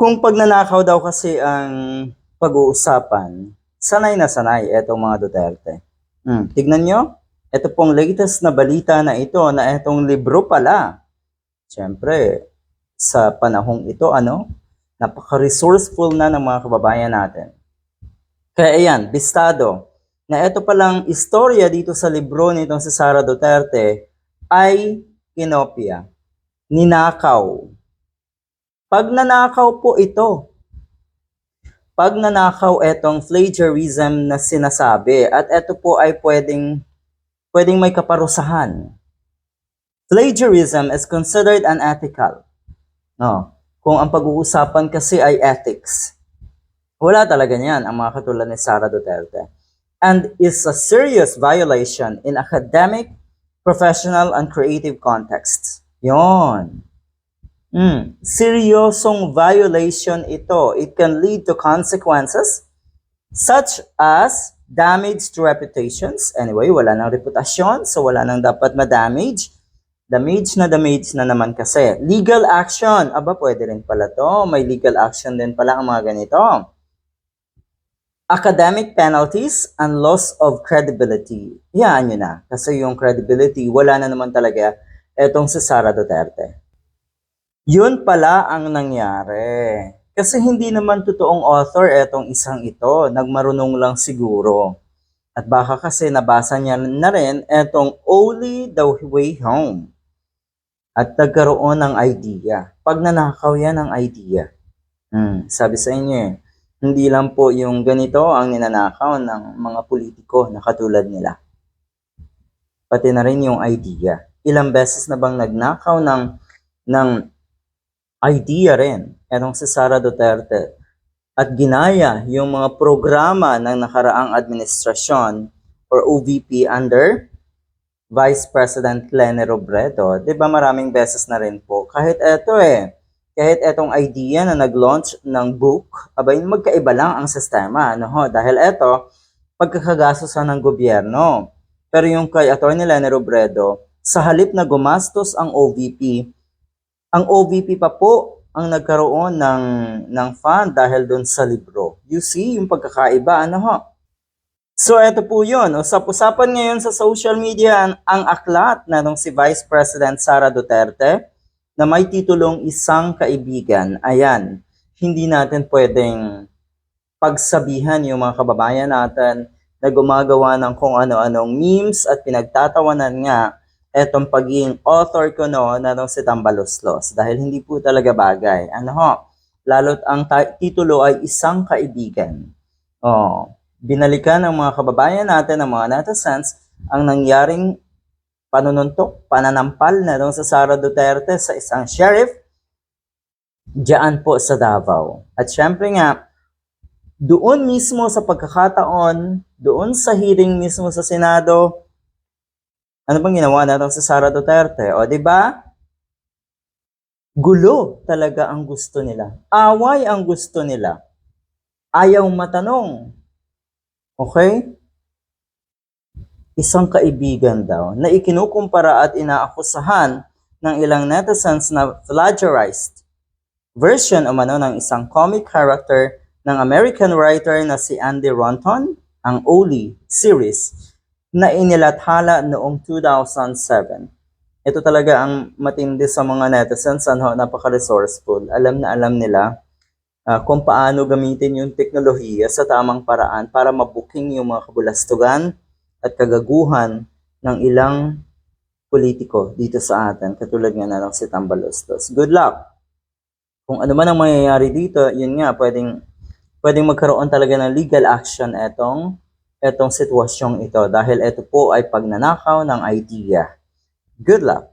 Kung pagnanakaw daw kasi ang pag-uusapan, sanay na sanay etong mga Duterte. Hmm, tignan nyo, ito pong latest na balita na ito na itong libro pala. Siyempre, sa panahong ito, ano, napaka-resourceful na ng mga kababayan natin. Kaya ayan, bistado, na ito palang istorya dito sa libro nitong si Sara Duterte ay kinopya, ninakaw. Pag nanakaw po ito, pag nanakaw etong plagiarism na sinasabi at ito po ay pwedeng pwedeng may kaparusahan. Plagiarism is considered unethical. No. Kung ang pag-uusapan kasi ay ethics, wala talaga niyan ang mga katulad ni Sara Duterte. And is a serious violation in academic, professional, and creative contexts. Yon. Mm, seryosong violation ito. It can lead to consequences such as damage to reputations. Anyway, wala nang reputasyon, so wala nang dapat ma-damage. Damage na damage na naman kasi. Legal action. Aba, pwede rin pala to. May legal action din pala ang mga ganito. Academic penalties and loss of credibility. Yan yun na. Kasi yung credibility, wala na naman talaga etong si Sara Duterte. Yun pala ang nangyari. Kasi hindi naman totoong author etong isang ito. Nagmarunong lang siguro. At baka kasi nabasa niya na rin etong Only the Way Home. At nagkaroon ng idea. Pag nanakaw yan ng idea. Hmm, sabi sa inyo eh, hindi lang po yung ganito ang ninanakaw ng mga politiko na katulad nila. Pati na rin yung idea. Ilang beses na bang nagnakaw ng, ng idea rin etong si Sara Duterte at ginaya yung mga programa ng nakaraang administrasyon or OVP under Vice President Lene Robredo. 'Di ba maraming beses na rin po. Kahit eto eh, kahit etong idea na nag-launch ng book, abay magkaiba lang ang sistema, ano ho? Dahil eto, pagkakagastosan ng gobyerno. Pero yung kay Atty. Lene Robredo, sa halip na gumastos ang OVP, ang OVP pa po ang nagkaroon ng, ng fund dahil doon sa libro. You see, yung pagkakaiba, ano ho? So, eto po yun. Usap-usapan ngayon sa social media ang, ang aklat na nung si Vice President Sara Duterte na may titulong Isang Kaibigan. Ayan, hindi natin pwedeng pagsabihan yung mga kababayan natin na gumagawa ng kung ano-anong memes at pinagtatawanan nga etong pagiging author ko no na nung si Tambaloslos dahil hindi po talaga bagay. Ano ho? Lalo't ang titulo ay Isang Kaibigan. Oh, binalikan ng mga kababayan natin, ng mga netizens, ang nangyaring panununtok, pananampal na doon sa Sara Duterte sa isang sheriff diyan po sa Davao. At syempre nga, doon mismo sa pagkakataon, doon sa hearing mismo sa Senado, ano bang ginawa natin sa Sara Duterte? O, di ba? Gulo talaga ang gusto nila. Away ang gusto nila. Ayaw matanong. Okay? Isang kaibigan daw na ikinukumpara at inaakusahan ng ilang netizens na plagiarized version o mano ng isang comic character ng American writer na si Andy Ronton, ang Oli series na inilathala noong 2007. Ito talaga ang matindi sa mga netizens, ano, napaka-resourceful. Alam na alam nila ah, kung paano gamitin yung teknolohiya sa tamang paraan para mabuking yung mga kabulastugan at kagaguhan ng ilang politiko dito sa atin, katulad nga na lang si Tambalostos. Good luck! Kung ano man ang mangyayari dito, yun nga, pwedeng, pwedeng magkaroon talaga ng legal action etong, etong sitwasyong ito dahil ito po ay pagnanakaw ng idea. Good luck!